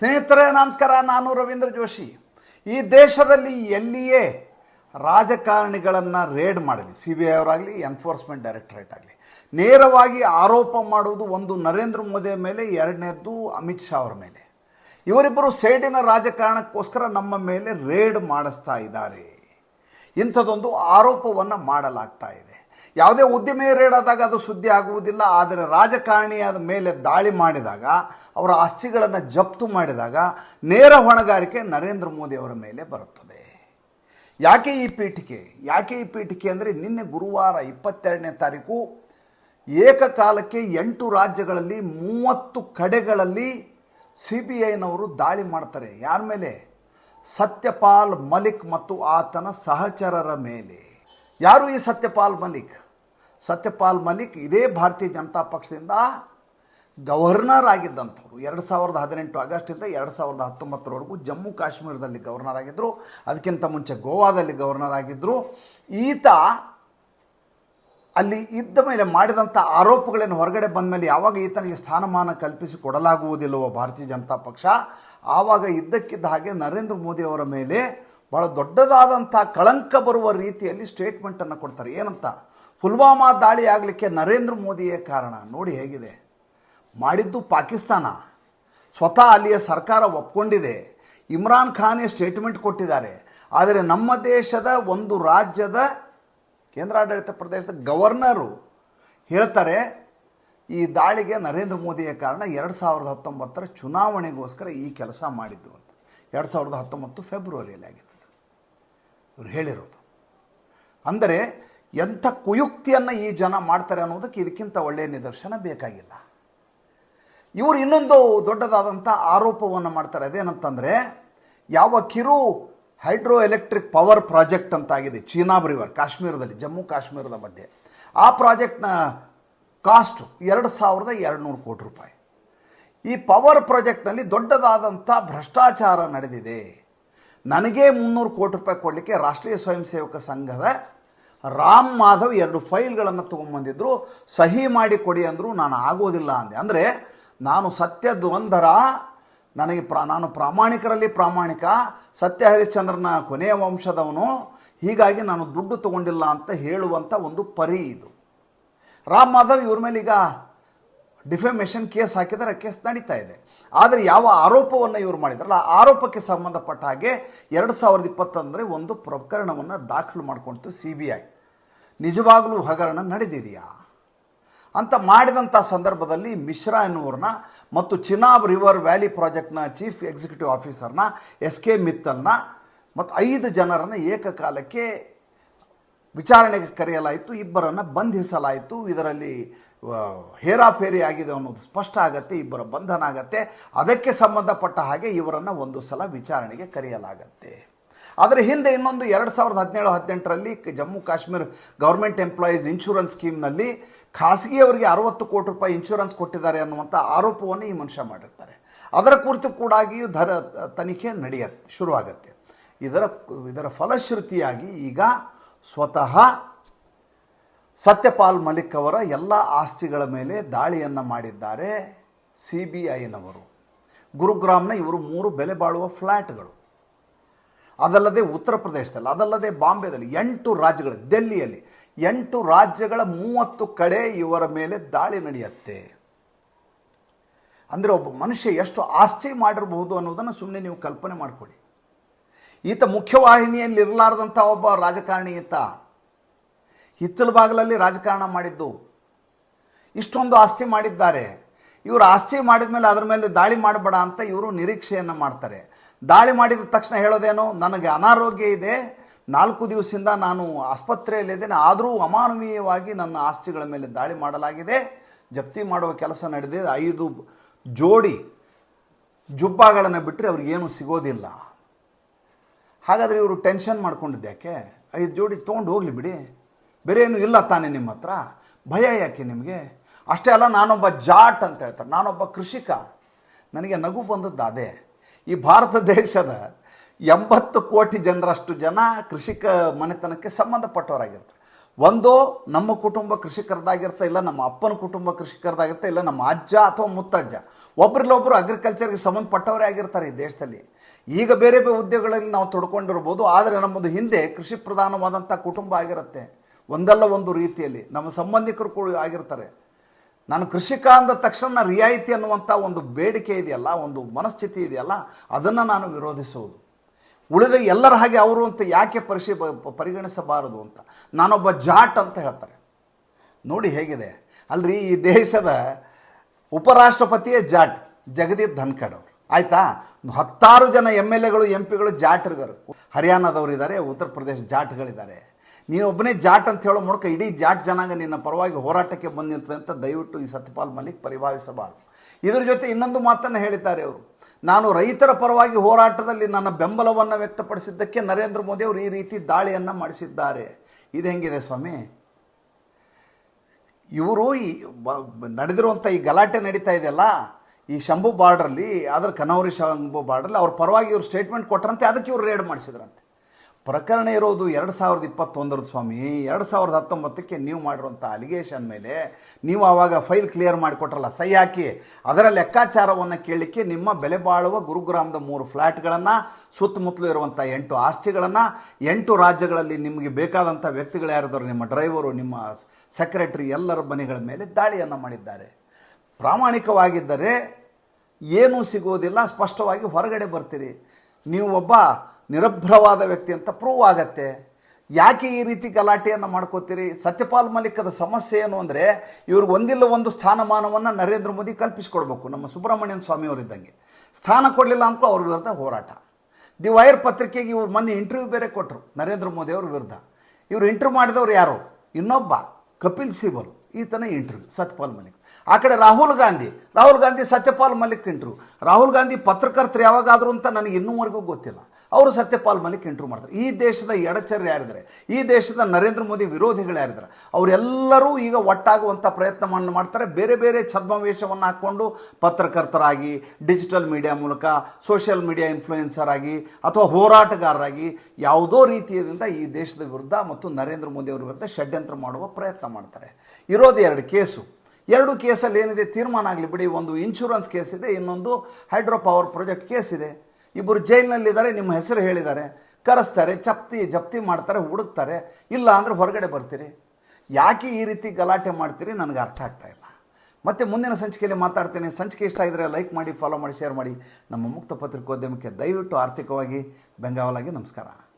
ಸ್ನೇಹಿತರೆ, ನಮಸ್ಕಾರ. ನಾನು ರವೀಂದ್ರ ಜೋಶಿ. ಈ ದೇಶದಲ್ಲಿ ಎಲ್ಲಿಯೇ ರಾಜಕಾರಣಿಗಳನ್ನು ರೇಡ್ ಮಾಡಲಿ ಸಿ ಬಿ ಐ ಅವರಾಗಲಿ ಎನ್ಫೋರ್ಸ್ಮೆಂಟ್ ಡೈರೆಕ್ಟರೇಟ್ ಆಗಲಿ, ನೇರವಾಗಿ ಆರೋಪ ಮಾಡುವುದು ಒಂದು ನರೇಂದ್ರ ಮೋದಿಯ ಮೇಲೆ, ಎರಡನೇದ್ದು ಅಮಿತ್ ಶಾ ಅವರ ಮೇಲೆ. ಇವರಿಬ್ಬರು ಸೇಡಿನ ರಾಜಕಾರಣಕ್ಕೋಸ್ಕರ ನಮ್ಮ ಮೇಲೆ ರೇಡ್ ಮಾಡಿಸ್ತಾ ಇದ್ದಾರೆ. ಇಂಥದ್ದೊಂದು ಆರೋಪವನ್ನು ಮಾಡಲಾಗ್ತಾ ಇದೆ. ಯಾವುದೇ ಉದ್ಯಮಿ ರೇಡ್ ಆದಾಗ ಅದು ಸುದ್ದಿ ಆಗುವುದಿಲ್ಲ, ಆದರೆ ರಾಜಕಾರಣಿಯಾದ ಮೇಲೆ ದಾಳಿ ಮಾಡಿದಾಗ, ಅವರ ಆಸ್ತಿಗಳನ್ನು ಜಪ್ತು ಮಾಡಿದಾಗ ನೇರ ಹೊಣೆಗಾರಿಕೆ ನರೇಂದ್ರ ಮೋದಿ ಅವರ ಮೇಲೆ ಬರುತ್ತದೆ. ಯಾಕೆ ಈ ಪೀಠಿಕೆ? ಯಾಕೆ ಈ ಪೀಠಿಕೆ ಅಂದರೆ ನಿನ್ನೆ ಗುರುವಾರ ಇಪ್ಪತ್ತೆರಡನೇ ತಾರೀಕು ಏಕಕಾಲಕ್ಕೆ ಎಂಟು ರಾಜ್ಯಗಳಲ್ಲಿ ಮೂವತ್ತು ಕಡೆಗಳಲ್ಲಿ ಸಿ ಬಿ ಐನವರು ದಾಳಿ ಮಾಡ್ತಾರೆ. ಯಾರ ಮೇಲೆ? ಸತ್ಯಪಾಲ್ ಮಲಿಕ್ ಮತ್ತು ಆತನ ಸಹಚರರ ಮೇಲೆ. ಯಾರು ಈ ಸತ್ಯಪಾಲ್ ಮಲಿಕ್? ಸತ್ಯಪಾಲ್ ಮಲಿಕ್ ಇದೇ ಭಾರತೀಯ ಜನತಾ ಪಕ್ಷದಿಂದ ಗವರ್ನರ್ ಆಗಿದ್ದಂಥವ್ರು. ಎರಡು ಸಾವಿರದ ಹದಿನೆಂಟು ಆಗಸ್ಟಿಂದ ಎರಡು ಸಾವಿರದ ಹತ್ತೊಂಬತ್ತರವರೆಗೂ ಜಮ್ಮು ಕಾಶ್ಮೀರದಲ್ಲಿ ಗವರ್ನರ್ ಆಗಿದ್ದರು ಅದಕ್ಕಿಂತ ಮುಂಚೆ ಗೋವಾದಲ್ಲಿ ಗವರ್ನರ್ ಆಗಿದ್ದರು ಈತ ಅಲ್ಲಿ ಇದ್ದ ಮೇಲೆ ಮಾಡಿದಂಥ ಆರೋಪಗಳನ್ನು ಹೊರಗಡೆ ಬಂದ ಮೇಲೆ ಯಾವಾಗ ಈತನಿಗೆ ಸ್ಥಾನಮಾನ ಕಲ್ಪಿಸಿ ಕೊಡಲಾಗುವುದಿಲ್ಲವೋ ಭಾರತೀಯ ಜನತಾ ಪಕ್ಷ, ಆವಾಗ ಇದ್ದಕ್ಕಿದ್ದ ಹಾಗೆ ನರೇಂದ್ರ ಮೋದಿ ಅವರ ಮೇಲೆ ಭಾಳ ದೊಡ್ಡದಾದಂಥ ಕಳಂಕ ಬರುವ ರೀತಿಯಲ್ಲಿ ಸ್ಟೇಟ್ಮೆಂಟನ್ನು ಕೊಡ್ತಾರೆ. ಏನಂತ? ಪುಲ್ವಾಮಾ ದಾಳಿ ಆಗಲಿಕ್ಕೆ ನರೇಂದ್ರ ಮೋದಿಯೇ ಕಾರಣ? ನೋಡಿ ಹೇಗಿದೆ. ಮಾಡಿದ್ದು ಪಾಕಿಸ್ತಾನ. ಸ್ವತಃ ಅಲ್ಲಿಯ ಸರ್ಕಾರ ಒಪ್ಕೊಂಡಿದೆ. ಇಮ್ರಾನ್ ಖಾನೇ ಸ್ಟೇಟ್ಮೆಂಟ್ ಕೊಟ್ಟಿದ್ದಾರೆ. ಆದರೆ ನಮ್ಮ ದೇಶದ ಒಂದು ರಾಜ್ಯದ ಕೇಂದ್ರಾಡಳಿತ ಪ್ರದೇಶದ ಗವರ್ನರು ಹೇಳ್ತಾರೆ, ಈ ದಾಳಿಗೆ ನರೇಂದ್ರ ಮೋದಿಯ ಕಾರಣ. ಎರಡು ಸಾವಿರದ ಹತ್ತೊಂಬತ್ತರ ಚುನಾವಣೆಗೋಸ್ಕರ ಈ ಕೆಲಸ ಮಾಡಿದ್ದು ಅಂತ. ಎರಡು ಸಾವಿರದ ಹತ್ತೊಂಬತ್ತು ಫೆಬ್ರವರಿಯಲ್ಲಿ ಆಗಿದ್ದು. ಇವ್ರು ಹೇಳಿರೋದು. ಅಂದರೆ ಎಂಥ ಕುಯುಕ್ತಿಯನ್ನು ಈ ಜನ ಮಾಡ್ತಾರೆ ಅನ್ನೋದಕ್ಕೆ ಇದಕ್ಕಿಂತ ಒಳ್ಳೆಯ ನಿದರ್ಶನ ಬೇಕಾಗಿಲ್ಲ. ಇವರು ಇನ್ನೊಂದು ದೊಡ್ಡದಾದಂಥ ಆರೋಪವನ್ನು ಮಾಡ್ತಾರೆ. ಅದೇನಂತಂದರೆ, ಯಾವ ಕಿರು ಹೈಡ್ರೋ ಎಲೆಕ್ಟ್ರಿಕ್ ಪವರ್ ಪ್ರಾಜೆಕ್ಟ್ ಅಂತಾಗಿದೆ ಚೀನಾಬ್ ರಿವರ್ ಕಾಶ್ಮೀರದಲ್ಲಿ, ಜಮ್ಮು ಕಾಶ್ಮೀರದ ಮಧ್ಯೆ. ಆ ಪ್ರಾಜೆಕ್ಟ್ನ ಕಾಸ್ಟು ಎರಡು ಸಾವಿರದ ಎರಡುನೂರು ಕೋಟಿ ರೂಪಾಯಿ. ಈ ಪವರ್ ಪ್ರಾಜೆಕ್ಟ್ನಲ್ಲಿ ದೊಡ್ಡದಾದಂಥ ಭ್ರಷ್ಟಾಚಾರ ನಡೆದಿದೆ. ನನಗೆ ಮುನ್ನೂರು ಕೋಟಿ ರೂಪಾಯಿ ಕೊಡಲಿಕ್ಕೆ ರಾಷ್ಟ್ರೀಯ ಸ್ವಯಂ ಸೇವಕ ಸಂಘದ ರಾಮ್ ಮಾಧವ್ ಎರಡು ಫೈಲ್ಗಳನ್ನು ತೊಗೊಂಬಂದಿದ್ರು. ಸಹಿ ಮಾಡಿ ಕೊಡಿ ಅಂದರು ನಾನು ಆಗೋದಿಲ್ಲ ಅಂದೆ. ಅಂದರೆ ನಾನು ಸತ್ಯದ್ವಂದರ, ನನಗೆ ಪ್ರ, ನಾನು ಪ್ರಾಮಾಣಿಕರಲ್ಲಿ ಪ್ರಾಮಾಣಿಕ ಸತ್ಯ ಹರಿಶ್ಚಂದ್ರನ ಕೊನೆಯ ವಂಶದವನು, ಹೀಗಾಗಿ ನಾನು ದುಡ್ಡು ತಗೊಂಡಿಲ್ಲ ಅಂತ ಹೇಳುವಂಥ ಒಂದು ಪರಿ ಇದು. ರಾಮ್ ಮಾಧವ್ ಇವ್ರ ಮೇಲೆ ಈಗ ಡಿಫೆಮೇಷನ್ ಕೇಸ್ ಹಾಕಿದರೆ ಕೇಸ್ ನಡೀತಾ ಇದೆ. ಆದರೆ ಯಾವ ಆರೋಪವನ್ನು ಇವರು ಮಾಡಿದ್ರಲ್ಲ ಆ ಆರೋಪಕ್ಕೆ ಸಂಬಂಧಪಟ್ಟ ಹಾಗೆ ಎರಡು ಸಾವಿರದ ಇಪ್ಪತ್ತೊಂದರೆ ಒಂದು ಪ್ರಕರಣವನ್ನು ದಾಖಲು ಮಾಡಿಕೊಳ್ತು ಸಿ ಬಿ ಐ. ನಿಜವಾಗಲೂ ಹಗರಣ ನಡೆದಿದೆಯಾ? ಅಂತ ಮಾಡಿದಂಥ ಸಂದರ್ಭದಲ್ಲಿ ಮಿಶ್ರಾ ಎನ್ನುವ್ರನ್ನ ಮತ್ತು ಚಿನಾಬ್ ರಿವರ್ ವ್ಯಾಲಿ ಪ್ರಾಜೆಕ್ಟ್ನ ಚೀಫ್ ಎಕ್ಸಿಕ್ಯೂಟಿವ್ ಆಫೀಸರ್ನ ಎಸ್ ಕೆ ಮಿತ್ತಲ್ನ ಮತ್ತು ಐದು ಜನರನ್ನು ಏಕಕಾಲಕ್ಕೆ ವಿಚಾರಣೆಗೆ ಕರೆಯಲಾಯಿತು, ಇಬ್ಬರನ್ನು ಬಂಧಿಸಲಾಯಿತು. ಇದರಲ್ಲಿ ಹೇರಾಫೇರಿ ಆಗಿದೆ ಅನ್ನೋದು ಸ್ಪಷ್ಟ ಆಗತ್ತೆ, ಇಬ್ಬರ ಬಂಧನ ಆಗತ್ತೆ. ಅದಕ್ಕೆ ಸಂಬಂಧಪಟ್ಟ ಹಾಗೆ ಇವರನ್ನು ಒಂದು ಸಲ ವಿಚಾರಣೆಗೆ ಕರೆಯಲಾಗತ್ತೆ. ಅದರ ಹಿಂದೆ ಇನ್ನೊಂದು ಎರಡು ಸಾವಿರದ ಹದಿನೇಳು, ಹದಿನೆಂಟರಲ್ಲಿ Jammu Kashmir government employees insurance ಸ್ಕೀಮ್ನಲ್ಲಿ ಖಾಸಗಿಯವರಿಗೆ ಅರವತ್ತು ಕೋಟಿ ರೂಪಾಯಿ ಇನ್ಶೂರೆನ್ಸ್ ಕೊಟ್ಟಿದ್ದಾರೆ ಅನ್ನುವಂಥ ಆರೋಪವನ್ನು ಈ ಮನುಷ್ಯ ಮಾಡಿರ್ತಾರೆ. ಅದರ ಕುರಿತು ಕೂಡಾಗಿಯೂ ದರ ತನಿಖೆ ಶುರು ಶುರುವಾಗತ್ತೆ. ಇದರ ಇದರ ಫಲಶ್ರುತಿಯಾಗಿ ಈಗ ಸ್ವತಃ ಸತ್ಯಪಾಲ್ ಮಲಿಕ್ ಅವರ ಎಲ್ಲ ಆಸ್ತಿಗಳ ಮೇಲೆ ದಾಳಿಯನ್ನು ಮಾಡಿದ್ದಾರೆ ಸಿ ಬಿ ಐನವರು. ಗುರುಗ್ರಾಮ್ನ ಇವರು ಮೂರು ಬೆಲೆ ಬಾಳುವ ಫ್ಲ್ಯಾಟ್ಗಳು ಅದಲ್ಲದೆ ಉತ್ತರ ಪ್ರದೇಶದಲ್ಲಿ, ಅದಲ್ಲದೆ ಬಾಂಬೆದಲ್ಲಿ ಎಂಟು ರಾಜ್ಯಗಳು, ದೆಲ್ಲಿಯಲ್ಲಿ ಎಂಟು ರಾಜ್ಯಗಳ ಮೂವತ್ತು ಕಡೆ ಇವರ ಮೇಲೆ ದಾಳಿ ನಡೆಯುತ್ತೆ. ಅಂದರೆ ಒಬ್ಬ ಮನುಷ್ಯ ಎಷ್ಟು ಆಸ್ತಿ ಮಾಡಿರಬಹುದು ಅನ್ನೋದನ್ನು ಸುಮ್ಮನೆ ನೀವು ಕಲ್ಪನೆ ಮಾಡಿಕೊಳ್ಳಿ. ಈತ ಮುಖ್ಯವಾಹಿನಿಯಲ್ಲಿ ಇರಲಾರ್ದಂಥ ಒಬ್ಬ ರಾಜಕಾರಣಿ ಈತ ಹಿತ್ತಲ ಬಾಗಿಲಲ್ಲಿ ರಾಜಕಾರಣ ಮಾಡಿದ್ದು. ಇಷ್ಟೊಂದು ಆಸ್ತಿ ಮಾಡಿದ್ದಾರೆ. ಇವರು ಆಸ್ತಿ ಮಾಡಿದ ಮೇಲೆ ಅದರ ಮೇಲೆ ದಾಳಿ ಮಾಡಬೇಡ ಅಂತ ಇವರು ನಿರೀಕ್ಷೆಯನ್ನು ಮಾಡ್ತಾರೆ. ದಾಳಿ ಮಾಡಿದ ತಕ್ಷಣ ಹೇಳೋದೇನು? ನನಗೆ ಅನಾರೋಗ್ಯ ಇದೆ. ನಾಲ್ಕು ದಿವಸದಿಂದ ನಾನು ಆಸ್ಪತ್ರೆಯಲ್ಲಿದ್ದೇನೆ. ಆದರೂ ಅಮಾನವೀಯವಾಗಿ ನನ್ನ ಆಸ್ತಿಗಳ ಮೇಲೆ ದಾಳಿ ಮಾಡಲಾಗಿದೆ. ಜಪ್ತಿ ಮಾಡುವ ಕೆಲಸ ನಡೆದಿದೆ. ಐದು ಜೋಡಿ ಜುಬ್ಬಾಗಳನ್ನು ಬಿಟ್ಟರೆ ಅವ್ರಿಗೇನು ಸಿಗೋದಿಲ್ಲ. ಹಾಗಾದರೆ ಇವರು ಟೆನ್ಷನ್ ಮಾಡ್ಕೊಂಡಿದ್ದು ಯಾಕೆ? ಐದು ಜೋಡಿ ತೊಗೊಂಡು ಹೋಗಲಿ ಬಿಡಿ. ಬೇರೆ ಏನು ಇಲ್ಲ ತಾನೇ ನಿಮ್ಮ ಹತ್ರ. ಭಯ ಯಾಕೆ ನಿಮಗೆ? ಅಷ್ಟೇ ಅಲ್ಲ, ನಾನೊಬ್ಬ ಜಾಟ್ ಅಂತ ಹೇಳ್ತಾರೆ. ನಾನೊಬ್ಬ ಕೃಷಿಕ. ನನಗೆ ನಗು ಬಂದದ್ದು ಅದೇ. ಈ ಭಾರತ ದೇಶದ ಎಂಬತ್ತು ಕೋಟಿ ಜನರಷ್ಟು ಜನ ಕೃಷಿಕ ಮನೆತನಕ್ಕೆ ಸಂಬಂಧಪಟ್ಟವರಾಗಿರ್ತಾರೆ. ಒಂದು ನಮ್ಮ ಕುಟುಂಬ ಕೃಷಿಕರದಾಗಿರ್ತಾ ಇಲ್ಲ, ನಮ್ಮ ಅಪ್ಪನ ಕುಟುಂಬ ಕೃಷಿಕರದಾಗಿರ್ತಾ ಇಲ್ಲ, ನಮ್ಮ ಅಜ್ಜ ಅಥವಾ ಮುತ್ತಜ್ಜ. ಒಬ್ರಲ್ಲೊಬ್ಬರು ಅಗ್ರಿಕಲ್ಚರ್ಗೆ ಸಂಬಂಧಪಟ್ಟವರೇ ಆಗಿರ್ತಾರೆ ಈ ದೇಶದಲ್ಲಿ. ಈಗ ಬೇರೆ ಬೇರೆ ಉದ್ಯೋಗಗಳಲ್ಲಿ ನಾವು ತೊಡ್ಕೊಂಡಿರ್ಬೋದು, ಆದರೆ ನಮ್ಮದು ಹಿಂದೆ ಕೃಷಿ ಪ್ರಧಾನವಾದಂಥ ಕುಟುಂಬ ಆಗಿರುತ್ತೆ. ಒಂದಲ್ಲ ಒಂದು ರೀತಿಯಲ್ಲಿ ನಮ್ಮ ಸಂಬಂಧಿಕರು ಕೂಡ ಆಗಿರ್ತಾರೆ. ನಾನು ಕೃಷಿಕ ಅಂದ ತಕ್ಷಣ ರಿಯಾಯಿತಿ ಅನ್ನುವಂಥ ಒಂದು ಬೇಡಿಕೆ ಇದೆಯಲ್ಲ, ಒಂದು ಮನಸ್ಥಿತಿ ಇದೆಯಲ್ಲ, ಅದನ್ನು ನಾನು ವಿರೋಧಿಸುವುದು. ಉಳಿದ ಎಲ್ಲರ ಹಾಗೆ ಅವರು ಅಂತ ಯಾಕೆ ಪರಿಶಿ, ಪರಿಗಣಿಸಬಾರದು ಅಂತ. ನಾನೊಬ್ಬ ಜಾಟ್ ಅಂತ ಹೇಳ್ತಾರೆ. ನೋಡಿ ಹೇಗಿದೆ. ಅಲ್ರಿ ಈ ದೇಶದ ಉಪರಾಷ್ಟ್ರಪತಿಯೇ ಜಾಟ್, ಜಗದೀಪ್ ಧನ್ಖಡ್ ಅವರು. ಆಯಿತಾ? ಹತ್ತಾರು ಜನ ಎಂ ಎಲ್ ಎಗಳು, ಎಂ ಪಿಗಳು ಜಾಟ್ರಿದ್ದಾರೆ. ಹರಿಯಾಣದವರು ಇದ್ದಾರೆ ಉತ್ತರ ಪ್ರದೇಶ ಜಾಟ್ಗಳಿದ್ದಾರೆ. ನೀನೊಬ್ಬನೇ ಜಾಟ್ ಅಂತ ಹೇಳೋ ಮೂಲಕ ಇಡೀ ಜಾಟ್ ಜನಾಂಗ ನಿನ್ನ ಪರವಾಗಿ ಹೋರಾಟಕ್ಕೆ ಬಂದಿರ್ತದೆ ಅಂತ ದಯವಿಟ್ಟು ಈ ಸತ್ಯಪಾಲ್ ಮಲ್ಲಿಕ್ ಪರಿಭಾವಿಸಬಾರದು. ಇದ್ರ ಜೊತೆ ಇನ್ನೊಂದು ಮಾತನ್ನು ಹೇಳಿದ್ದಾರೆ ಅವರು. ನಾನು ರೈತರ ಪರವಾಗಿ ಹೋರಾಟದಲ್ಲಿ ನನ್ನ ಬೆಂಬಲವನ್ನು ವ್ಯಕ್ತಪಡಿಸಿದ್ದಕ್ಕೆ ನರೇಂದ್ರ ಮೋದಿ ಅವರು ಈ ರೀತಿ ದಾಳಿಯನ್ನು ಮಾಡಿಸಿದ್ದಾರೆ. ಇದು ಹೆಂಗಿದೆ ಸ್ವಾಮಿ? ಇವರು ಈ ನಡೆದಿರುವಂಥ ಈ ಗಲಾಟೆ ನಡೀತಾ ಇದೆಯಲ್ಲ, ಈ ಶಂಭು ಬಾರ್ಡ್ರಲ್ಲಿ ಅದರ ಕನೌರಿ ಶಂಭು ಬಾರ್ಡ್ರಲ್ಲಿ ಅವ್ರ ಪರವಾಗಿ ಇವರು ಸ್ಟೇಟ್ಮೆಂಟ್ ಕೊಟ್ಟರಂತೆ ಅದಕ್ಕೆ ಇವರು ರೇಡ್ ಮಾಡಿಸಿದ್ರಂತೆ. ಪ್ರಕರಣ ಇರೋದು ಎರಡು ಸಾವಿರದ ಇಪ್ಪತ್ತೊಂದರದ್ದು ಸ್ವಾಮಿ. ಎರಡು ಸಾವಿರದ ಹತ್ತೊಂಬತ್ತಕ್ಕೆ ನೀವು ಮಾಡಿರುವಂಥ ಅಲಿಗೇಷನ್ ಮೇಲೆ ನೀವು ಆವಾಗ ಫೈಲ್ ಕ್ಲಿಯರ್ ಮಾಡಿಕೊಟ್ರಲ್ಲ. ಸಹಿ ಹಾಕಿ. ಅದರ ಲೆಕ್ಕಾಚಾರವನ್ನು ಕೇಳಲಿಕ್ಕೆ ನಿಮ್ಮ ಬೆಲೆ ಬಾಳುವ ಗುರುಗ್ರಾಮದ ಮೂರು ಫ್ಲ್ಯಾಟ್ಗಳನ್ನು ಸುತ್ತಮುತ್ತಲು ಇರುವಂಥ ಎಂಟು ಆಸ್ತಿಗಳನ್ನು, ಎಂಟು ರಾಜ್ಯಗಳಲ್ಲಿ ನಿಮಗೆ ಬೇಕಾದಂಥ ವ್ಯಕ್ತಿಗಳು ಯಾರಿದ್ದಾರೆ? ನಿಮ್ಮ ಡ್ರೈವರು ನಿಮ್ಮ ಸೆಕ್ರೆಟ್ರಿ ಎಲ್ಲರ ಮನೆಗಳ ಮೇಲೆ ದಾಳಿಯನ್ನು ಮಾಡಿದ್ದಾರೆ. ಪ್ರಾಮಾಣಿಕವಾಗಿದ್ದರೆ ಏನೂ ಸಿಗೋದಿಲ್ಲ. ಸ್ಪಷ್ಟವಾಗಿ ಹೊರಗಡೆ ಬರ್ತೀರಿ. ನೀವು ಒಬ್ಬ ನಿರಭ್ರವಾದ ವ್ಯಕ್ತಿ ಅಂತ ಪ್ರೂವ್ ಆಗತ್ತೆ. ಯಾಕೆ ಈ ರೀತಿ ಗಲಾಟೆಯನ್ನು ಮಾಡ್ಕೋತೀರಿ? ಸತ್ಯಪಾಲ್ ಮಲಿಕದ ಸಮಸ್ಯೆ ಏನು ಅಂದರೆ, ಇವ್ರಿಗೆ ಒಂದಿಲ್ಲ ಒಂದು ಸ್ಥಾನಮಾನವನ್ನು ನರೇಂದ್ರ ಮೋದಿ ಕಲ್ಪಿಸಿಕೊಡ್ಬೇಕು, ನಮ್ಮ ಸುಬ್ರಹ್ಮಣ್ಯನ ಸ್ವಾಮಿಯವರಿದ್ದಂಗೆ ಸ್ಥಾನ ಕೊಡಲಿಲ್ಲ ಅಂತ ಅವ್ರ ವಿರುದ್ಧ ಹೋರಾಟ. ದಿ ವೈರ್ ಪತ್ರಿಕೆಗೆ ಇವ್ರು ಮೊನ್ನೆ ಇಂಟರ್ವ್ಯೂ ಬೇರೆ ಕೊಟ್ಟರು ನರೇಂದ್ರ ಮೋದಿ ಅವ್ರ ವಿರುದ್ಧ. ಇವರು ಇಂಟರ್ವ್ಯೂ ಮಾಡಿದವರು ಯಾರು? ಇನ್ನೊಬ್ಬ, ಕಪಿಲ್ ಸಿಬಲ್, ಈತನ ಇಂಟರ್ವ್ಯೂ ಸತ್ಯಪಾಲ್ ಮಲಿಕ್ ಆ ಕಡೆ ರಾಹುಲ್ ಗಾಂಧಿ ರಾಹುಲ್ ಗಾಂಧಿ ಸತ್ಯಪಾಲ್ ಮಲಿಕ್ ಇಂಟ್ರು ರಾಹುಲ್ ಗಾಂಧಿ ಪತ್ರಕರ್ತರು ಯಾವಾಗಾದರೂ ಅಂತ ನನಗೆ ಇನ್ನೂವರೆಗೂ ಗೊತ್ತಿಲ್ಲ. ಅವರು ಸತ್ಯಪಾಲ್ ಮಲಿಕ್ ಇಂಟ್ರೂ ಮಾಡ್ತಾರೆ. ಈ ದೇಶದ ಎಡಚರ್ ಯಾರಿದ್ದಾರೆ? ಈ ದೇಶದ ನರೇಂದ್ರ ಮೋದಿ ವಿರೋಧಿಗಳು ಯಾರಿದ್ದಾರೆ? ಅವರೆಲ್ಲರೂ ಈಗ ಒಟ್ಟಾಗುವಂಥ ಪ್ರಯತ್ನವನ್ನು ಮಾಡ್ತಾರೆ. ಬೇರೆ ಬೇರೆ ಛದ್ಮವೇಷವನ್ನು ಹಾಕ್ಕೊಂಡು ಪತ್ರಕರ್ತರಾಗಿ ಡಿಜಿಟಲ್ ಮೀಡಿಯಾ ಮೂಲಕ ಸೋಷಿಯಲ್ ಮೀಡಿಯಾ ಇನ್ಫ್ಲೂಯೆನ್ಸರ್ ಆಗಿ, ಅಥವಾ ಹೋರಾಟಗಾರರಾಗಿ ಯಾವುದೋ ರೀತಿಯಿಂದ ಈ ದೇಶದ ವಿರುದ್ಧ ಮತ್ತು ನರೇಂದ್ರ ಮೋದಿ ಅವರ ವಿರುದ್ಧ ಷಡ್ಯಂತ್ರ ಮಾಡುವ ಪ್ರಯತ್ನ ಮಾಡ್ತಾರೆ. ಇರೋದು ಎರಡು ಕೇಸು. ಎರಡು ಕೇಸಲ್ಲಿ ಏನಿದೆ? ತೀರ್ಮಾನ ಆಗಲಿ ಬಿಡಿ. ಒಂದು ಇನ್ಶೂರೆನ್ಸ್ ಕೇಸ್ ಇದೆ, ಇನ್ನೊಂದು ಹೈಡ್ರೋ ಪವರ್ ಪ್ರಾಜೆಕ್ಟ್ ಕೇಸ್ ಇದೆ. ಇಬ್ಬರು ಜೈಲಿನಲ್ಲಿದ್ದಾರೆ, ನಿಮ್ಮ ಹೆಸರು ಹೇಳಿದ್ದಾರೆ. ಕರೆಸ್ತಾರೆ ಚಪ್ತಿ ಜಪ್ತಿ ಮಾಡ್ತಾರೆ, ಹುಡುಕ್ತಾರೆ. ಇಲ್ಲ ಅಂದರೆ ಹೊರಗಡೆ ಬರ್ತೀರಿ. ಯಾಕೆ ಈ ರೀತಿ ಗಲಾಟೆ ಮಾಡ್ತೀರಿ ನನಗೆ ಅರ್ಥ ಆಗ್ತಾ ಇಲ್ಲ. ಮತ್ತೆ ಮುಂದಿನ ಸಂಚಿಕೆಯಲ್ಲಿ ಮಾತಾಡ್ತೇನೆ. ಸಂಚಿಕೆ ಇಷ್ಟ ಆಗಿದ್ರೆ ಲೈಕ್ ಮಾಡಿ ಫಾಲೋ ಮಾಡಿ ಶೇರ್ ಮಾಡಿ. ನಮ್ಮ ಮುಕ್ತ ಪತ್ರಿಕೋದ್ಯಮಕ್ಕೆ ದಯವಿಟ್ಟು ಆರ್ಥಿಕವಾಗಿ ಬೆಂಗಾವಲಾಗಿ ನಮಸ್ಕಾರ.